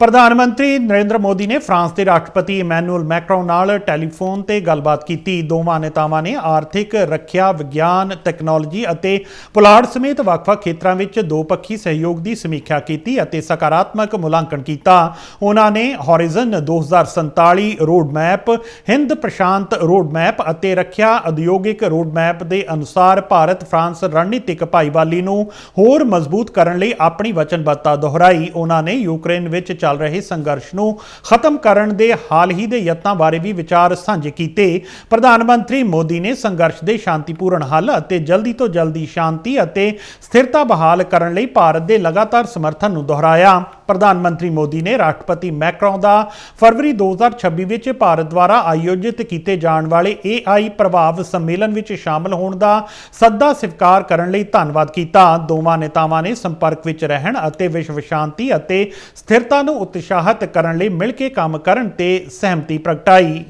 ਪ੍ਰਧਾਨ ਮੰਤਰੀ ਨਰਿੰਦਰ ਮੋਦੀ ਨੇ ਫਰਾਂਸ ਦੇ ਰਾਸ਼ਟਰਪਤੀ ਇਮੈਨੂਅਲ ਮੈਕਰੋਨ ਨਾਲ ਟੈਲੀਫੋਨ ਤੇ ਗੱਲਬਾਤ ਕੀਤੀ। ਦੋਵਾਂ ਨੇਤਾਵਾਂ ਨੇ ਆਰਥਿਕ, ਰੱਖਿਆ, ਵਿਗਿਆਨ ਟੈਕਨੋਲੋਜੀ ਅਤੇ ਪੁਲਾੜ ਸਮੇਤ ਵੱਖ-ਵੱਖ ਖੇਤਰਾਂ ਵਿੱਚ ਦੋਪੱਖੀ ਸਹਿਯੋਗ ਦੀ ਸਮੀਖਿਆ ਕੀਤੀ ਅਤੇ ਸਕਾਰਾਤਮਕ ਮੁਲਾਂਕਣ ਕੀਤਾ। ਉਹਨਾਂ ਨੇ ਹੌਰਿਜ਼ਨ 2047 ਰੋਡ ਮੈਪ ਹਿੰਦ ਪ੍ਰਸ਼ਾਂਤ ਰੋਡ ਮੈਪ ਅਤੇ ਰੱਖਿਆ ਉਦਯੋਗਿਕ ਰੋਡ ਮੈਪ ਦੇ ਅਨੁਸਾਰ ਭਾਰਤ ਫਰਾਂਸ ਰਣਨੀਤਿਕ ਭਾਈਵਾਲੀ ਨੂੰ ਹੋਰ ਮਜ਼ਬੂਤ ਕਰਨ ਲਈ ਆਪਣੀ ਵਚਨਬੱਧਤਾ ਦੁਹਰਾਈ। ਉਹਨਾਂ ਨੇ ਯੂਕਰੇਨ ਵਿੱਚ ਚੱਲ ਰਹੇ ਸੰਘਰਸ਼ ਨੂੰ ਖਤਮ ਕਰਨ ਦੇ ਹਾਲ ਹੀ ਦੇ ਯਤਨਾਂ ਬਾਰੇ ਵੀ ਵਿਚਾਰ ਸਾਂਝੇ ਕੀਤੇ। ਪ੍ਰਧਾਨ ਮੰਤਰੀ ਮੋਦੀ ਨੇ ਸੰਘਰਸ਼ ਦੇ ਸ਼ਾਂਤੀਪੂਰਨ ਹੱਲ ਅਤੇ ਜਲਦੀ ਤੋਂ ਜਲਦੀ ਸ਼ਾਂਤੀ ਅਤੇ ਸਥਿਰਤਾ ਬਹਾਲ ਕਰਨ ਲਈ ਭਾਰਤ ਦੇ ਲਗਾਤਾਰ ਸਮਰਥਨ ਨੂੰ ਦੁਹਰਾਇਆ। ਪ੍ਰਧਾਨ ਮੰਤਰੀ ਮੋਦੀ ਨੇ ਰਾਸ਼ਟਰਪਤੀ ਮੈਕਰੋਨ ਦਾ ਫਰਵਰੀ 2026 ਵਿੱਚ ਭਾਰਤ ਦੁਆਰਾ ਆਯੋਜਿਤ ਕੀਤੇ ਜਾਣ ਵਾਲੇ AI ਪ੍ਰਭਾਵ ਸੰਮੇਲਨ ਵਿੱਚ ਸ਼ਾਮਲ ਹੋਣ ਦਾ ਸੱਦਾ ਸਵੀਕਾਰ ਕਰਨ ਲਈ ਧੰਨਵਾਦ ਕੀਤਾ। ਦੋਵਾਂ ਨੇਤਾਵਾਂ ਨੇ ਸੰਪਰਕ ਵਿੱਚ ਰਹਿਣ ਅਤੇ ਵਿਸ਼ਵ ਸ਼ਾਂਤੀ ਅਤੇ ਸਥਿਰਤਾ ਨੂੰ ਉਤਸ਼ਾਹਿਤ ਕਰਨ ਲਈ ਮਿਲ ਕੇ ਕੰਮ ਕਰਨ ਤੇ ਸਹਿਮਤੀ ਪ੍ਰਗਟਾਈ।